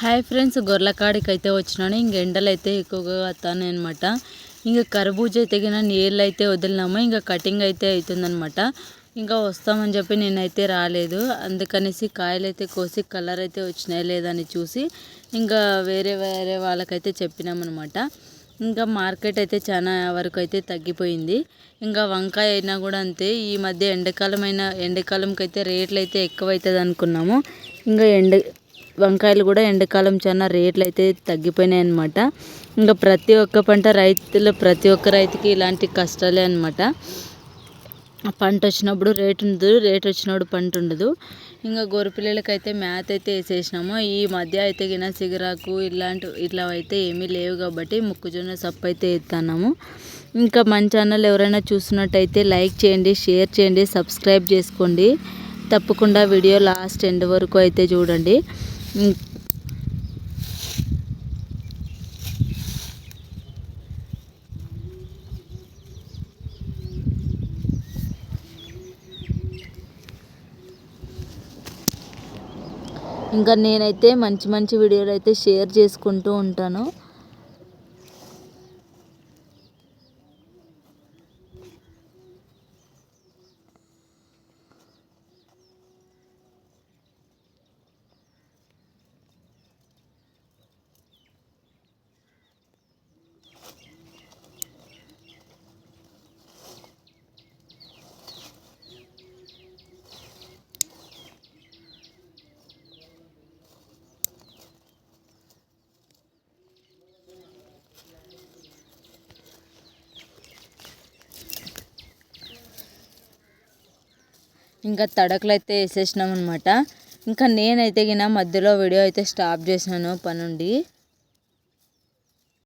Hi friends గొర్రెకాడికి అయితే వచ్చినాను. ఇంక ఎండలు అయితే ఎక్కువగా వస్తాను అనమాట ఇంకా కర్బూజ అయితే కానీ నీళ్ళు అయితే వదిలినాము. ఇంకా కటింగ్ అయితే అవుతుందనమాట ఇంకా వస్తామని చెప్పి నేనైతే రాలేదు. అందుకనేసి కాయలు అయితే కోసి కలర్ అయితే వచ్చినాయి లేదని చూసి ఇంకా వేరే వేరే వాళ్ళకైతే చెప్పినామన్నమాట. ఇంకా మార్కెట్ అయితే చాలా వరకు అయితే తగ్గిపోయింది. ఇంకా వంకాయ అయినా కూడా అంతే. ఈ మధ్య ఎండాకాలం అయినా ఎండాకాలంకి అయితే రేట్లు అయితే ఎక్కువ అవుతుంది అనుకున్నాము ఇంకా ఎండ వంకాయలు కూడా ఎండాకాలం చాలా రేట్లు అయితే తగ్గిపోయినాయి అనమాట ఇంకా ప్రతి ఒక్క పంట రైతులు ప్రతి ఒక్క రైతుకి ఇలాంటి కష్టాలే అనమాట పంట వచ్చినప్పుడు రేట్ ఉండదు రేట్ వచ్చినప్పుడు పంట ఉండదు. ఇంకా గొర్రెపిల్లలకి అయితే మ్యాత్ అయితే వేసేసినాము. ఈ మధ్య అయితే గిన సిగరాకు ఇలాంటి ఇట్లా అయితే ఏమీ లేవు కాబట్టి మొక్కజొన్న సప్పు అయితే ఎత్తున్నాము ఇంకా మన ఛానల్ ఎవరైనా చూస్తున్నట్టయితే లైక్ చేయండి షేర్ చేయండి సబ్స్క్రైబ్ చేసుకోండి. తప్పకుండా వీడియో లాస్ట్ ఎండ్ వరకు అయితే చూడండి. ఇంకా నేనైతే మంచి మంచి వీడియోలు అయితే షేర్ చేసుకుంటూ ఉంటాను. ఇంకా తడకలు అయితే వేసేసినాం అనమాట ఇంకా నేనైతే గిన మధ్యలో వీడియో అయితే స్టాప్ చేసినాను పనుండి.